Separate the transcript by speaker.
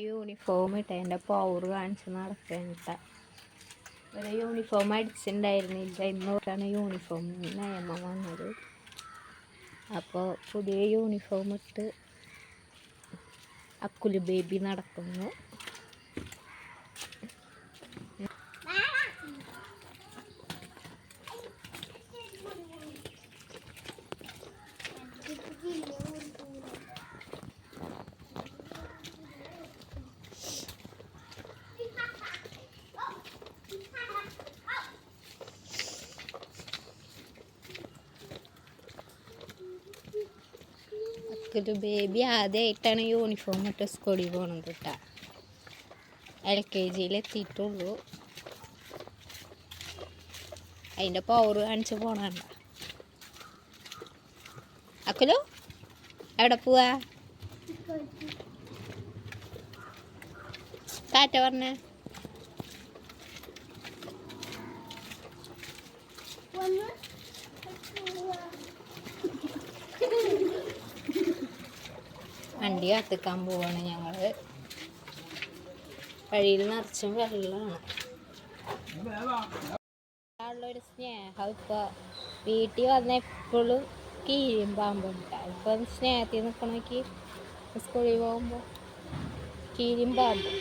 Speaker 1: Uniform ഇട്ട എന്റെ power കാണിച്ച് നടക്കണ്ട ഒരു യൂണിഫോം അടിച്ചിട്ടുണ്ടായിരുന്നില്ല ഇന്നോട്ടാണ് യൂണിഫോം നിയമം വന്നത്. അപ്പോൾ പുതിയ യൂണിഫോം ഇട്ട് അക്കുലു ബേബി നടക്കുന്നു. അക്കുലു ബേബി ആദ്യമായിട്ടാണ് യൂണിഫോം ഇട്ട് സ്കൂളിൽ പോകണത് കേട്ടാ എൽ കെ ജിയിൽ എത്തിയിട്ടുള്ളൂ. അതിന്റെ പവർ കാണിച്ച് പോണണ്ട അക്കലോ എവിടെ പോവാ? കാറ്റ പറഞ്ഞ. വണ്ടി കത്തിക്കാൻ പോവാണ് ഞങ്ങൾ വഴിയിൽ നിറച്ചും വെള്ളമാണ്. ഉള്ളൊരു സ്നേഹം ഇപ്പൊ വീട്ടിൽ വന്ന എപ്പോഴും കീഴും പാമ്പും ഇപ്പൊ സ്നേഹത്തിൽ നിൽക്കണമെങ്കിൽ സ്കൂളിൽ പോകുമ്പോൾ കീഴും പാമ്പും.